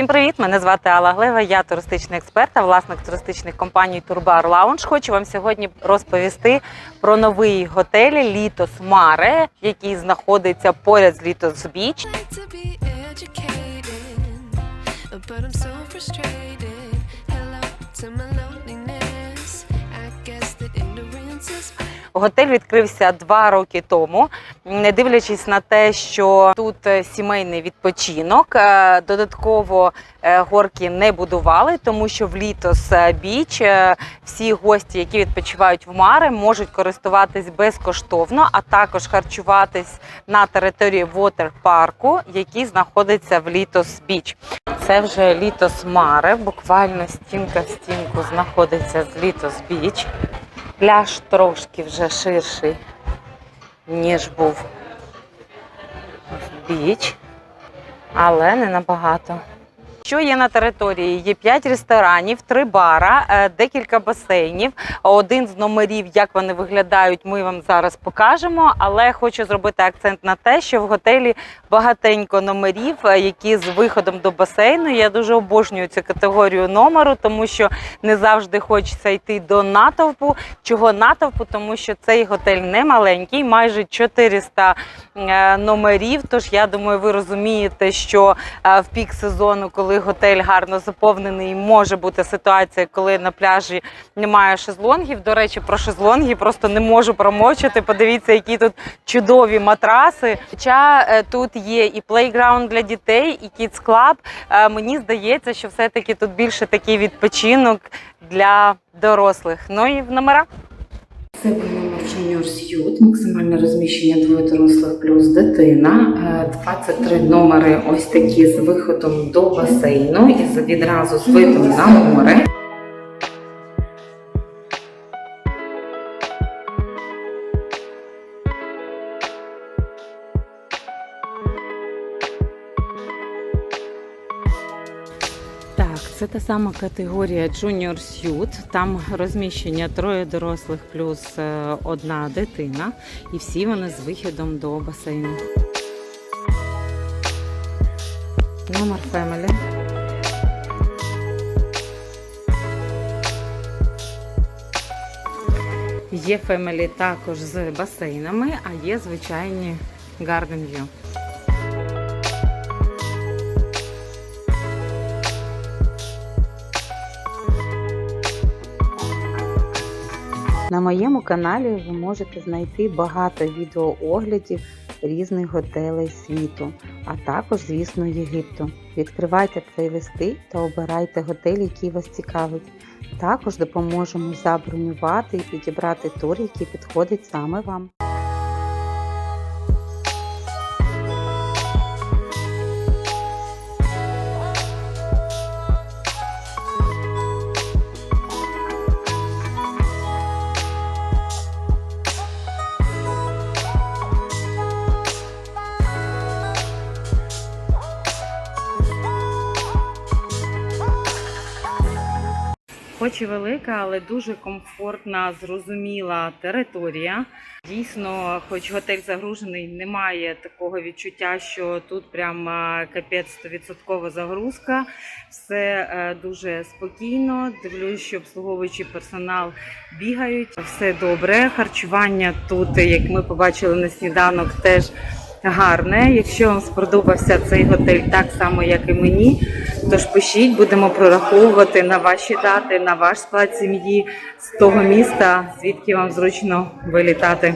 Всім привіт! Мене звати Алла Глева. Я туристичний експерт та власник туристичних компаній Турбар Лаунж. Хочу вам сьогодні розповісти про новий готель Літос Маре, який знаходиться поряд з Літос Біч. Hello to my loneliness. Готель відкрився два роки тому, не дивлячись на те, що тут е, сімейний відпочинок. е, Додатково е, горки не будували, тому що в Літос Біч всі гості, які відпочивають в Маре, можуть користуватись безкоштовно, а також харчуватись на території вотер-парку, який знаходиться в Літос Біч. Це вже Літос Маре, буквально стінка в стінку знаходиться з Літос Біч. Пляж трошки вже ширший, ніж був в біч, але не набагато. Що є на території? Є 5 ресторанів, 3 бара, е, декілька басейнів. Один з номерів, як вони виглядають, ми вам зараз покажемо. Але хочу зробити акцент на те, що в готелі багатенько номерів, е, які з виходом до басейну. Я дуже обожнюю цю категорію номеру, тому що не завжди хочеться йти до натовпу. Чого натовпу? Тому що цей готель не маленький, майже 400 е, номерів. Тож я думаю, ви розумієте, що в пік сезону, коли готель гарно заповнений, може бути ситуація, коли на пляжі немає шезлонгів. До речі, про шезлонги просто не можу промовчати. Подивіться, які тут чудові матраси. Хоча е, тут є і плейграунд для дітей, і Kids Club, е, Мені здається, що все-таки тут більше такий відпочинок для дорослих. Ну і в номера. Junior Suite, максимальне розміщення двоє дорослих плюс дитина. Е, 23 номери ось такі з виходом до басейну і відразу з видом на море. Так, це та сама категорія Junior Suite. Там розміщення троє дорослих плюс е, одна дитина, і всі вони з вихідом до басейну. Номер Family. Є Family також з басейнами, а є звичайні Garden View. На моєму каналі ви можете знайти багато відеооглядів різних готелей світу, а також, звісно, Єгипту. Відкривайте плейлисти та обирайте готель, який вас цікавить. Також допоможемо забронювати і підібрати тур, який підходить саме вам. Хоч і велика, але дуже комфортна, зрозуміла територія. Дійсно, хоч готель загружений, немає такого відчуття, що тут прям капець 100% загрузка. Все е, дуже спокійно. Дивлюсь, що обслуговуючий персонал бігають. Все добре. Харчування тут, як ми побачили на сніданок, теж гарне. Якщо вам сподобався цей готель так само, як і мені, тож пишіть, будемо прораховувати на ваші дати, на ваш склад сім'ї з того міста, звідки вам зручно вилітати.